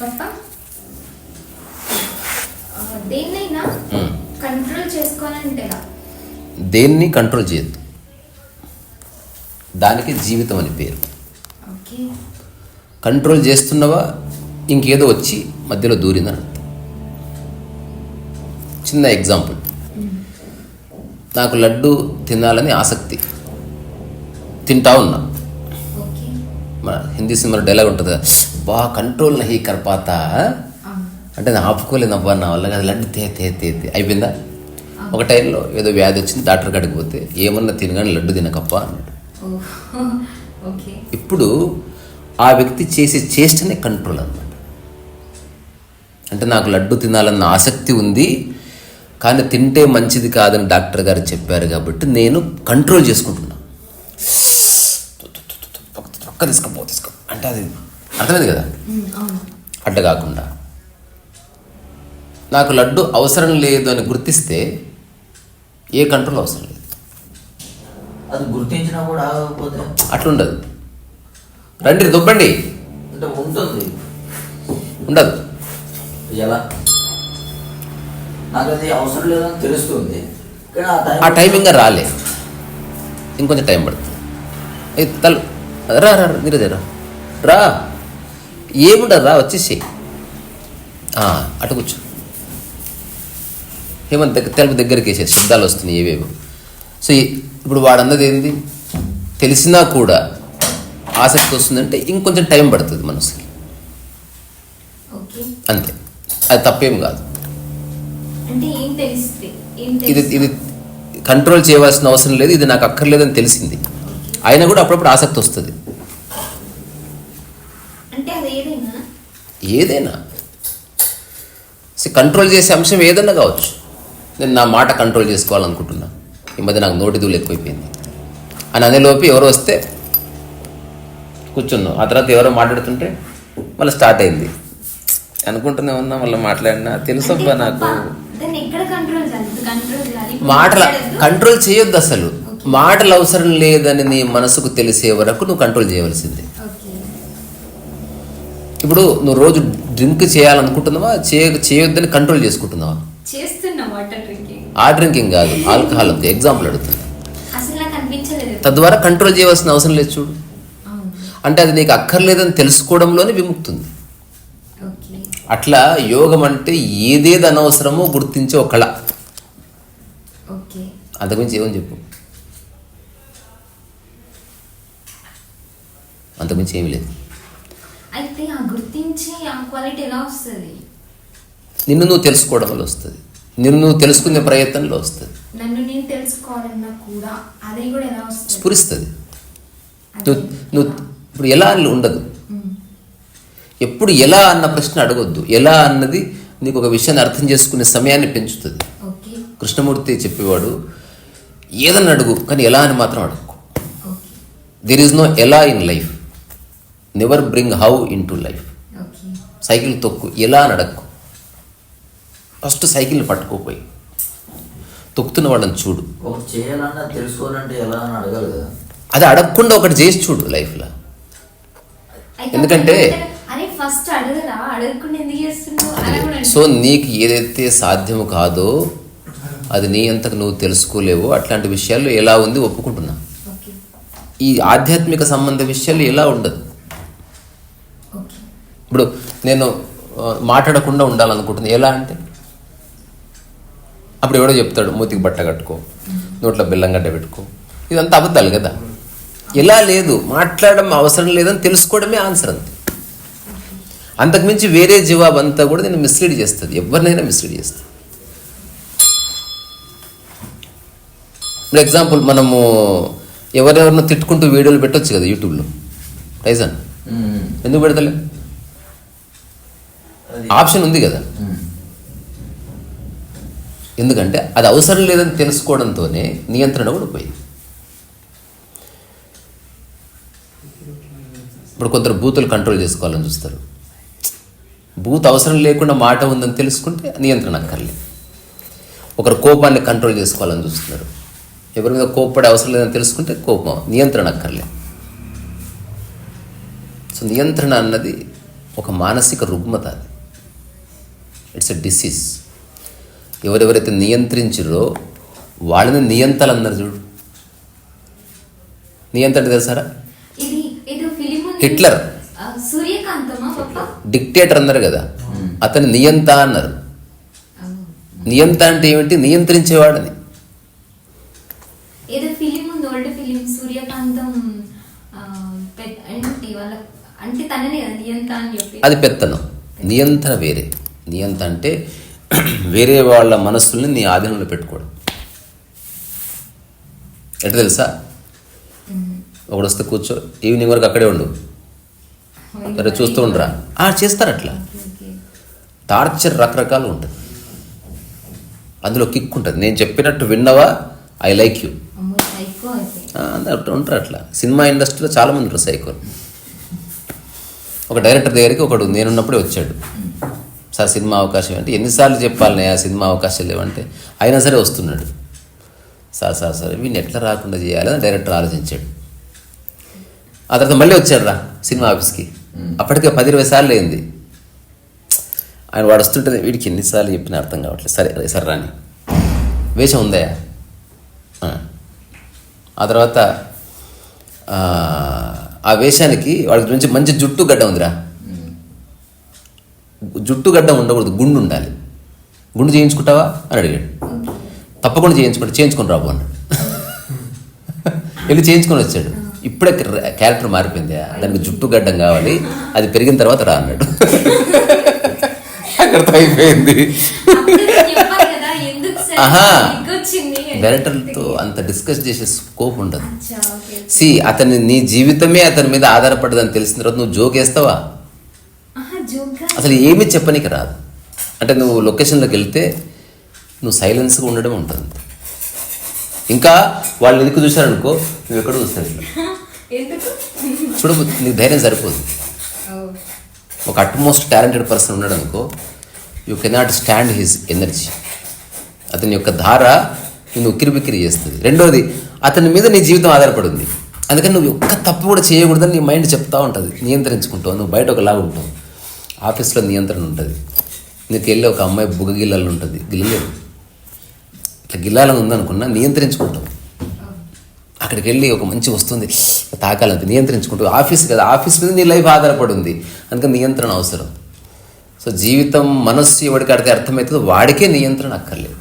పప్పా ఆ, దేన్నైనా మ్మ్. కంట్రోల్ చేసుకోవాలంటే ఎలా? దేన్ని కంట్రోల్ చేయొద్దు. దానికి జీవితం అని పేరు. కంట్రోల్ చేస్తున్నావా ఇంకేదో వచ్చి మధ్యలో దూరిందని అర్థం. చిన్న ఎగ్జాంపుల్ నాకు లడ్డు తినాలని ఆసక్తి. తింటా ఉన్నా. హిందీ సినిమాలో డైలాగ్ ఉంటుంది. బా కంట్రోల్ నహి కర్పాతా అంటే నేను ఆపుకోలేదు అబ్బా నా వల్ల కదా. లడ్డు తే తే తే తే. అయిపోయిందా? ఒక టైంలో ఏదో వ్యాధి వచ్చింది డాక్టర్ కాడికి పోతే ఏమన్నా తినగానే లడ్డు తినకప్పా అన్నాడు. ఇప్పుడు ఆ వ్యక్తి చేసే చేష్టనే కంట్రోల్ అన్నమాట. అంటే నాకు లడ్డు తినాలన్న ఆసక్తి ఉంది కానీ తింటే మంచిది కాదని డాక్టర్ గారు చెప్పారు కాబట్టి నేను కంట్రోల్ చేసుకుంటున్నా ఒక్క తీసుకోపో తీసుకో. అంటే అది అర్థమైంది కదా? అడ్డ కాకుండా. నాకు లడ్డు అవసరం లేదు అని గుర్తిస్తే ఏ కంట్రోల్ అవసరం లేదు. అది గుర్తించినా కూడా ఆగకపోతే? అట్లుండదు. రండి దుబ్బండి. అంటే ఉంటుంది. ఉండదు. ఎలా? నాకు అది అవసరం లేదని తెలుస్తుంది. కానీ ఆ టైం ఇంకా రాలే. ఇంకొంచెం టైం పడుతుంది. ఏ తల రా రా రా, నీరజ రా రా. ఏముండదు రా వచ్చేసి అటు కూర్చో. హేమంత్ దగ్గర తెలుపు దగ్గరికి వేసే శబ్దాలు వస్తున్నాయి ఏవేవో. సో ఇప్పుడు వాడన్నది ఏంది? తెలిసినా కూడా ఆసక్తి వస్తుందంటే ఇంకొంచెం టైం పడుతుంది మనసుకి. అంతే. అది తప్పేం కాదు. ఇది? ఇది కంట్రోల్ చేయవలసిన అవసరం లేదు ఇది నాకు అక్కర్లేదని తెలిసింది. అయినా కూడా అప్పుడప్పుడు ఆసక్తి వస్తుంది. ఏదైనా? కంట్రోల్ చేసే అంశం ఏదైనా కావచ్చు. నేను నా మాట కంట్రోల్ చేసుకోవాలనుకుంటున్నా. ఈ మధ్య నాకు నోటి దూలు ఎక్కువైపోయింది. అని అనేలోపు ఎవరో వస్తే కూర్చున్నాం. ఆ తర్వాత ఎవరో మాట్లాడుతుంటే మళ్ళీ స్టార్ట్ అయింది. అనుకుంటూనే ఉన్నా మళ్ళీ మాట్లాడినా తెలుసబ్బా నాకు. మాటల. కంట్రోల్ చేయొద్దు అసలు. మాటలు అవసరం లేదని నీ మనసుకు తెలిసే వరకు నువ్వు కంట్రోల్ చేయవలసిందే. ఇప్పుడు నువ్వు రోజు డ్రింక్ చేయాలనుకుంటున్నావా? చేయ చేయొద్దని కంట్రోల్ చేసుకుంటున్నావా? ఆ డ్రింకింగ్ కాదు ఆల్కహాల్ అంతే. ఎగ్జాంపుల్ అనిపించలేదు తద్వారా కంట్రోల్ చేయవలసిన అవసరం లేదు చూడు. అంటే అది నీకు అక్కర్లేదని తెలుసుకోవడంలోనే విముక్తుంది. అట్లా యోగం అంటే ఏదేది అనవసరమో గుర్తించే ఒక కళ. అంతకుమించి ఏమని చెప్పు? అంతకుమించి ఏమీ లేదు. అయితే ఆ గుర్తించి ఆ క్వాలిటీ ఎలా వస్తుంది? నిన్ను నువ్వు తెలుసుకోవడం వల్ల వస్తుంది. నిన్ను నువ్వు తెలుసుకునే ప్రయత్నంలో వస్తుంది. నన్ను నేను తెలుసుకోవాలన్నా కూడా అది కూడా ఎలా వస్తుంది? స్ఫురిస్తుంది. నువ్వు నువ్వు ఇప్పుడు ఎలా అని ఉండదు. ఎప్పుడు ఎలా అన్న ప్రశ్న అడగొద్దు. ఎలా అన్నది నీకు ఒక విషయాన్ని అర్థం చేసుకునే సమయాన్ని పెంచుతుంది. కృష్ణమూర్తి చెప్పేవాడు ఏదన్నా అడుగు కానీ ఎలా అని మాత్రం అడగకు ఓకే. దెర్ ఈజ్ నో ఎలా in life never bring how into life cycle తొక్కు. ఎలా అని అడగకు ఫస్ట్ సైకిల్ పట్టుకోపోయి. తొక్కుతున్న వాళ్ళని చూడు. ఒకటి చేయాలన్నా తెలుసుకోవాలంటే ఎలా అని అడగాలి కదా. అది అడగకుండా ఒకటి చేసి చూడు లైఫ్లో ఎందుకంటే- సో నీకు ఏదైతే సాధ్యము కాదో అది నీ అంతకు నువ్వు తెలుసుకోలేవో అట్లాంటి విషయాల్లో ఎలా ఉంది ఒప్పుకుంటున్నా. ఈ ఆధ్యాత్మిక సంబంధ విషయాలు ఎలా ఉండదు? ఇప్పుడు నేను మాట్లాడకుండా ఉండాలనుకుంటున్నా ఎలా అంటే అప్పుడు ఎవడో చెప్తాడు మూతికి బట్ట కట్టుకో నోట్లో బెల్లం గడ్డ పెట్టుకో. ఇదంతా అబద్ధాలు కదా. ఎలా లేదు మాట్లాడడం అవసరం లేదని తెలుసుకోవడమే ఆన్సర్ అంతే. అంతకుమించి వేరే జవాబు అంతా కూడా నేను మిస్లీడ్ చేస్తుంది. ఎవరినైనా మిస్లీడ్ చేస్తుంది. ఇప్పుడు ఎగ్జాంపుల్ మనము ఎవరెవరినో తిట్టుకుంటూ వీడియోలు పెట్టొచ్చు కదా యూట్యూబ్లో. రైజన్. ఎందుకు పెడతలే? ఆప్షన్ ఉంది కదా. ఎందుకంటే అది అవసరం లేదని తెలుసుకోవడంతోనే నియంత్రణ కూడా పోయింది. ఇప్పుడు కొందరు బూతులు కంట్రోల్ చేసుకోవాలని చూస్తారు. బూత్ అవసరం లేకుండా మాట ఉందని తెలుసుకుంటే నియంత్రణ అక్కర్లేదు ఒకరు కోపాన్ని కంట్రోల్ చేసుకోవాలని చూస్తున్నారు. ఎవరి మీద కోపడే అవసరం లేదని తెలుసుకుంటే కోపం నియంత్రణ అక్కర్లేదు సో నియంత్రణ అన్నది ఒక మానసిక రుగ్మత అది. ఇట్స్ ఎ డిసీజ్ ఎవరెవరైతే నియంత్రించారో వాళ్ళని నియంతలు అన్నారు చూడు నియంత అంటే తెలుసారా. హిట్లర్. డిక్టేటర్ అన్నారు కదా. అతని నియంత అన్నారు. నియంత అంటే ఏమిటి? నియంత్రించేవాడని. అది పెత్తనం. నియంత్రణ వేరే. నియంత అంటే వేరే వాళ్ళ మనస్సుల్ని నీ ఆధీనంలో పెట్టుకోవడం. ఎట్లా తెలుసా? ఒకడు వస్తే కూర్చో ఈవినింగ్ వరకు అక్కడే ఉండు. సరే చూస్తూ ఉండరా? ఆ, చేస్తారు అట్లా. టార్చర్ రకరకాలు ఉంటుంది. అందులో కిక్ ఉంటుంది. నేను చెప్పినట్టు విన్నవా? I like you. అందరు ఉంటారు అట్లా. సినిమా ఇండస్ట్రీలో చాలా మంది ఉంటారు సైకోలు ఒక డైరెక్టర్ దగ్గరికి ఒకడు నేనున్నప్పుడే వచ్చాడు. సార్ సినిమా అవకాశం అంటే ఎన్నిసార్లు చెప్పాలి ఆ సినిమా అవకాశాలు లేవంటే అయినా సరే వస్తున్నాడు. సార్ సార్ సార్ వీడిని ఎట్లా రాకుండా చేయాలని డైరెక్టర్ ఆలోచించాడు. ఆ తర్వాత మళ్ళీ వచ్చాడు రా సినిమా ఆఫీస్కి. అప్పటికే పది ఇరవై సార్లు అయింది. ఆయన వాడు వస్తుంటే వీడికి ఎన్నిసార్లు చెప్పినా అర్థం కావట్లేదు. సరే సరే రాని. వేషం ఉందా? ఆ. తర్వాత ఆ, వేషానికి వాడికి మంచి మంచి జుట్టు గడ్డ ఉందిరా. జుట్టు గడ్డ ఉండకూడదు గుండు ఉండాలి. గుండు చేయించుకుంటావా అని అడిగాడు. తప్పకుండా చేయించుకుంటా చేయించుకొని రాబో అన్నాడు. వెళ్ళి చేయించుకొని వచ్చాడు. ఇప్పుడే క్యారెక్టర్ మారిపోయింది. దానికి జుట్టు గడ్డం కావాలి అది పెరిగిన తర్వాత రా అన్నాడు. అక్కడితో అయిపోయింది ఆహా. వచ్చింది డైరెక్టర్లతో అంత డిస్కస్ చేసే స్కోప్ ఉండదు. సి అతని నీ జీవితమే అతని మీద ఆధారపడదని తెలిసిన తర్వాత నువ్వు జోక్ వేస్తావా? అసలు ఏమీ చెప్పనీకి రాదు. అంటే నువ్వు లొకేషన్లోకి వెళ్తే నువ్వు సైలెన్స్గా ఉండడం ఉంటుంది. ఇంకా వాళ్ళు ఎందుకు చూశారనుకో నువ్వు ఎక్కడ ఎందుకు? చూడ నీకు ధైర్యం సరిపోదు. ఒక అట్మోస్ట్ టాలెంటెడ్ పర్సన్ ఉన్నాడు అనుకో you cannot stand his energy అతని యొక్క ధార నిన్ను ఉక్కిరి బిక్కిరి చేస్తుంది. రెండోది అతని మీద నీ జీవితం ఆధారపడి ఉంది అందుకని నువ్వు ఒక్క తప్పు కూడా చేయకూడదని నీ మైండ్ చెప్తా ఉంటుంది. నియంత్రించుకుంటావు నువ్వు బయట ఒకలాగా ఉంటావు. ఆఫీస్లో నియంత్రణ ఉంటుంది. నీకు వెళ్ళి ఒక అమ్మాయి బుగ గిల్లాలు ఉంటుంది. గిల్లలేదు ఇట్లా గిల్లాలని ఉందనుకున్నా నియంత్రించుకుంటాం. అక్కడికి వెళ్ళి ఒక మంచి వస్తుంది. తాకాలంటే నియంత్రించుకుంటూ. ఆఫీస్ కదా ఆఫీస్ మీద నీ లైఫ్ ఆధారపడి ఉంది అందుకని నియంత్రణ అవసరం. సో జీవితం మనస్సు ఎవరికి అడితే అర్థమవుతుందో. వాడికే నియంత్రణ అక్కర్లేదు.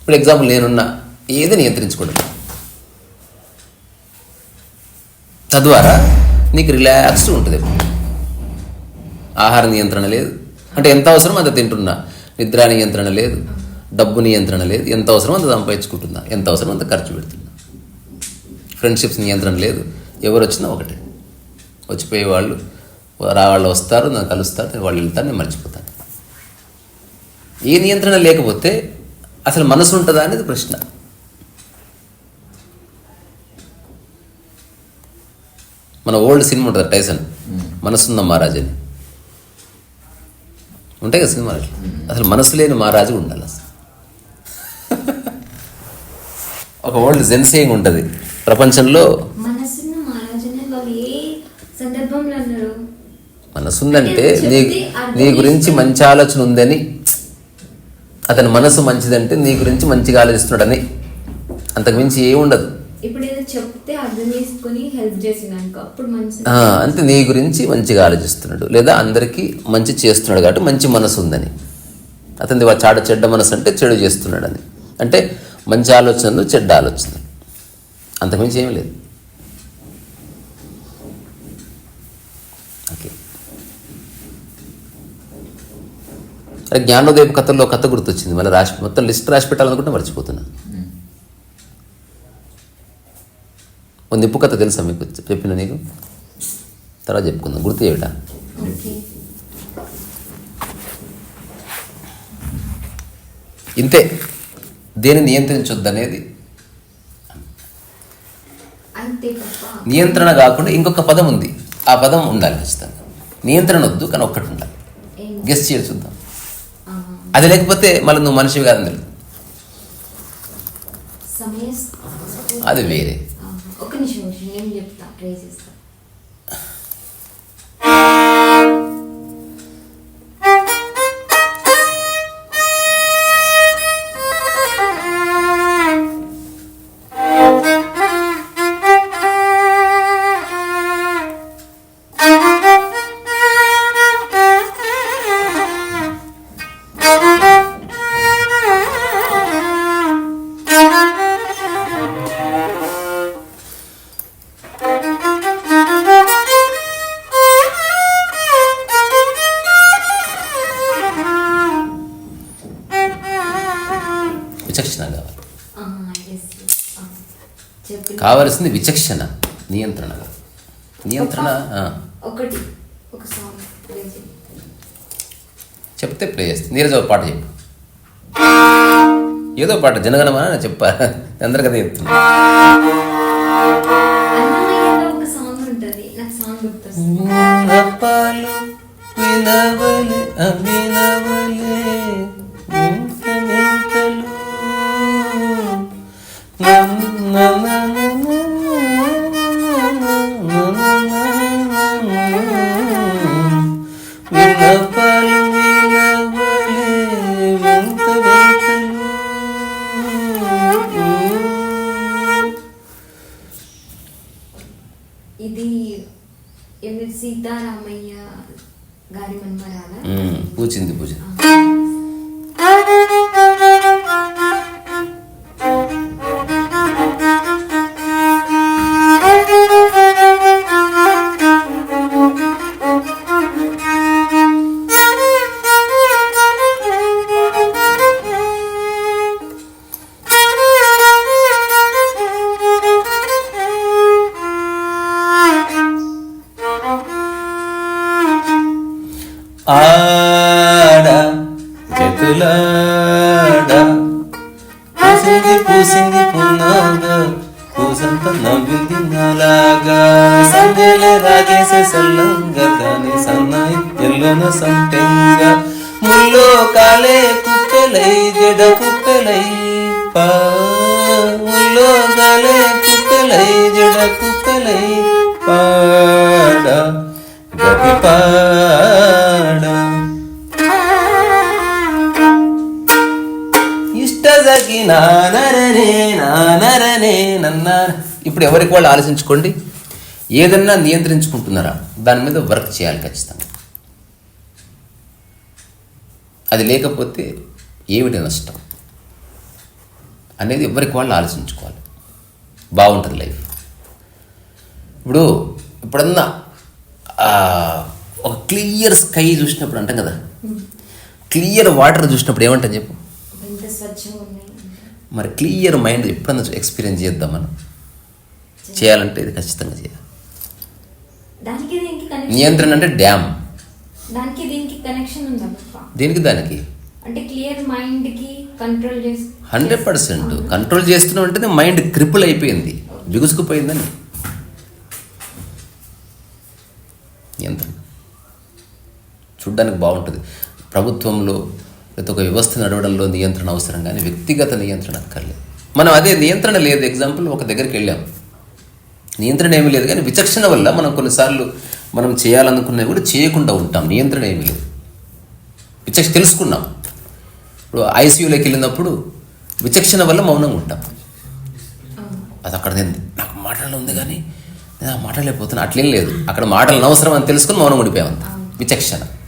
ఇప్పుడు ఎగ్జాంపుల్ నేనున్నా. ఏది నియంత్రించుకోవడం తద్వారా నీకు రిలాక్స్డ్ ఉంటుంది. ఎప్పుడు ఆహార నియంత్రణ లేదు. అంటే ఎంత అవసరం అంత తింటున్నా. నిద్ర నియంత్రణ లేదు. డబ్బు నియంత్రణ లేదు. ఎంత అవసరం అంత సంపాదించుకుంటున్నా. ఎంత అవసరం అంత ఖర్చు పెడుతున్నా. ఫ్రెండ్షిప్స్ నియంత్రణ లేదు. ఎవరు వచ్చినా ఒకటే. వచ్చిపోయే వాళ్ళు వాళ్ళు వస్తారు నన్ను కలుస్తారు వాళ్ళు వెళ్తారు నేను మర్చిపోతాను. ఏ నియంత్రణ లేకపోతే అసలు మనసు ఉంటుందా అనేది ప్రశ్న. మన ఓల్డ్ సినిమా ఉంటుంది టైసన్. మనసున్న మహారాజ్ అని ఉంటాయి కదా సినిమాలు. అసలు మనసు లేని మహారాజు ఉండాలి అసలు. ఒక ఓల్డ్ జెన్సేయింగ్ ఉంటుంది. ప్రపంచంలో మనసుందంటే అంటే నీ నీ గురించి మంచి ఆలోచన ఉందని అతని మనసు మంచిదంటే నీ గురించి మంచిగా ఆలోచిస్తున్నాడని. అంతకుమించి ఏం ఉండదు ఇప్పుడు అంతే చెప్తే అర్థం హెల్ప్ అప్పుడు అంటే నీ గురించి మంచిగా ఆలోచిస్తున్నాడు. లేదా అందరికీ మంచి చేస్తున్నాడు కాబట్టి మంచి మనసు ఉందని. అతనిది చాడ చెడ్డ మనసు అంటే చెడు చేస్తున్నాడని. అంటే మంచి ఆలోచనలు చెడ్డ ఆలోచన అంతకుమించి ఏమీ లేదు. ఓకే. అరే జ్ఞానోదయపు కథల్లో కథ గుర్తొచ్చింది. మళ్ళీ రాసి మొత్తం లిస్ట్ రాసి పెట్టాలనుకుంటే మర్చిపోతున్నా. ఓ నిప్పు కథ తెలుసా మీకు? చెప్పిన నీకు? తర్వాత చెప్పుకుందాం. గుర్తు ఓకే ఇంతే. దేని నియంత్రించొద్దు అనేది అంతే తప్ప. నియంత్రణ కాకుండా ఇంకొక పదం ఉంది. ఆ పదం ఉండాలి ఖచ్చితంగా. నియంత్రణ వద్దు కానీ ఒక్కటి ఉండాలి. గెస్ట్ చేయాలి చూద్దాం. అది లేకపోతే మళ్ళీ నువ్వు మనిషివి కాదని తెలుసు అది వేరే. విచక్షణ కావాలి. కావలసింది విచక్షణ నియంత్రణ. నియంత్రణ ఒకటి ఒక సాంగ్ చెప్తే ప్లే చేస్తుంది నీరజ ఒక పాట చెప్పు. ఏదో పాట జనగణమా చెప్పా అందరు కదా చెప్తున్నా అన్నమయ్యలో ఇది సీతారామయ్య గారి మన్మరాల? పూచింది పూచింది ఎల్లోన ముల్లో కాలే కుప్పెలై జడ కుప్పెలై పా. ముల్లో కాలే కుప్పెలై జడ కుప్పెలై పాడ. పాడ. ఇష్ట నానరనే నానరనే నన్నార ఇప్పుడు ఎవరికి వాళ్ళు ఆలోచించుకోండి? ఏదన్నా నియంత్రించుకుంటున్నారా? దాని మీద వర్క్ చేయాలి ఖచ్చితంగా. అది లేకపోతే ఏమిటి నష్టం? అనేది ఎవరికి వాళ్ళు ఆలోచించుకోవాలి. బాగుంటుంది లైఫ్. ఇప్పుడు ఇప్పుడన్నా ఒక క్లియర్ స్కై చూసినప్పుడు అంటాం కదా? క్లియర్ వాటర్ చూసినప్పుడు ఏమంటాం చెప్పు? మరి క్లియర్ మైండ్ ఎప్పుడన్నా ఎక్స్పీరియన్స్ చేద్దాం మనం? చేయాలంటే ఇది ఖచ్చితంగా చేయాలి. నియంత్రణ అంటే డ్యామ్. దానికి దీనికి కనెక్షన్ ఉందా దేనికి దానికి. అంటే క్లియర్ మైండ్కి కంట్రోల్ చేసి హండ్రెడ్ పర్సెంట్. కంట్రోల్ చేస్తున్నాం అంటే మైండ్ క్రిపుల్ అయిపోయింది. బిగుసుకుపోయిందని. నియంత్రణ చూడ్డానికి బాగుంటుంది. ప్రభుత్వంలో ప్రతి ఒక్క వ్యవస్థ నడవడంలో నియంత్రణ అవసరం కానీ వ్యక్తిగత నియంత్రణ అక్కర్లేదు. మనం అదే నియంత్రణ లేదు. ఎగ్జాంపుల్ ఒక దగ్గరికి వెళ్ళాం. నియంత్రణ ఏమీ లేదు కానీ విచక్షణ వల్ల మనం కొన్నిసార్లు మనం చేయాలనుకున్నవి కూడా చేయకుండా ఉంటాం. నియంత్రణ ఏమీ లేదు. విచక్ష తెలుసుకున్నాం. ఇప్పుడు ఐసీయూలోకి వెళ్ళినప్పుడు విచక్షణ వల్ల మౌనంగా ఉంటాం. అది అక్కడ నేను నాకు మాటలు ఉంది కానీ నేను ఆ మాటలేకపోతున్నా అట్లేం లేదు. అక్కడ మాటలు అవసరం అని తెలుసుకుని మౌనం ఉండిపోయాం అంత. విచక్షణ.